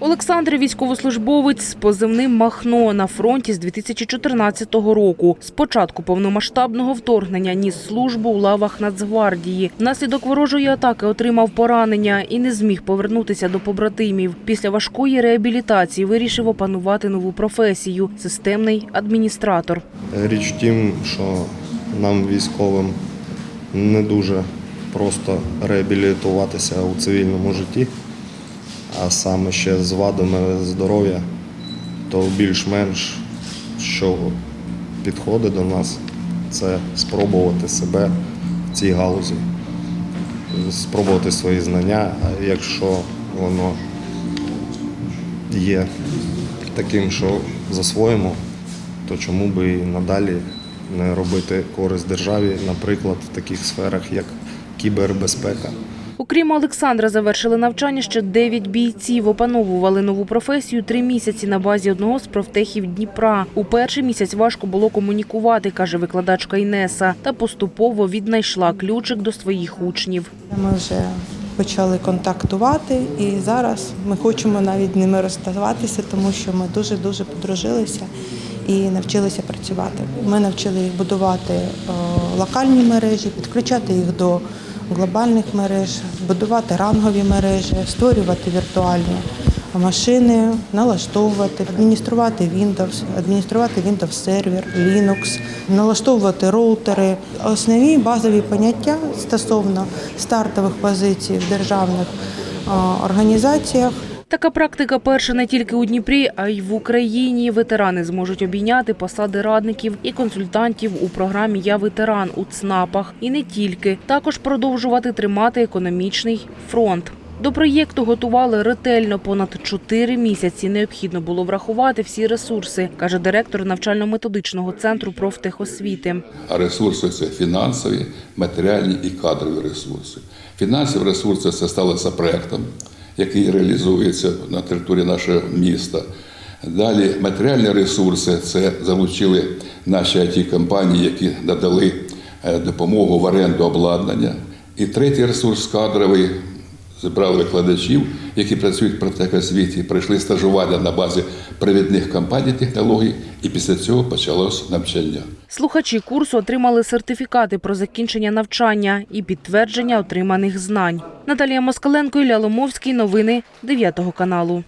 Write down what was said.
Олександр військовослужбовець з позивним Махно на фронті з 2014 року. З початку повномасштабного вторгнення ніс службу у лавах Нацгвардії. Внаслідок ворожої атаки отримав поранення і не зміг повернутися до побратимів. Після важкої реабілітації вирішив опанувати нову професію системний адміністратор. Річ в тім, що нам військовим не дуже просто реабілітуватися у цивільному житті, а саме ще з вадами здоров'я, то більш-менш що підходить до нас, це спробувати себе в цій галузі, спробувати свої знання, якщо воно є таким, що засвоїмо, то чому би і надалі не робити користь державі, наприклад, в таких сферах, як кібербезпека. Окрім Олександра, завершили навчання ще дев'ять бійців. Опановували нову професію три місяці на базі одного з профтехів Дніпра. У перший місяць важко було комунікувати, каже викладачка Інеса, та поступово віднайшла ключик до своїх учнів. Ми вже почали контактувати, і зараз ми хочемо навіть ними розставатися, тому що ми дуже дуже подружилися і навчилися працювати. Ми навчили їх будувати е, локальні мережі, підключати їх до глобальних мереж, будувати рангові мережі, створювати віртуальні машини, налаштовувати, адмініструвати Windows, адмініструвати Windows сервер, Linux, налаштовувати роутери. Основні базові поняття стосовно стартових позицій в державних організаціях Така практика перша не тільки у Дніпрі, а й в Україні. Ветерани зможуть обійняти посади радників і консультантів у програмі Я ветеран у ЦНАПах. І не тільки також продовжувати тримати економічний фронт. До проєкту готували ретельно понад чотири місяці. Необхідно було врахувати всі ресурси, каже директор навчально-методичного центру профтехосвіти. А ресурси це фінансові, матеріальні і кадрові ресурси. Фінансові ресурси це сталося проектом, який реалізується на території нашого міста. Далі матеріальні ресурси це залучили наші it компанії, які надали е, допомогу в оренду обладнання. І третій ресурс кадровий зібрали викладачів, які працюють в профтехосвіті, пройшли стажування на базі провідних компаній технологій, і після цього почалось навчання. Слухачі курсу отримали сертифікати про закінчення навчання і підтвердження отриманих знань. Наталія Москаленко, Ілля Ломовський. Новини 9 каналу.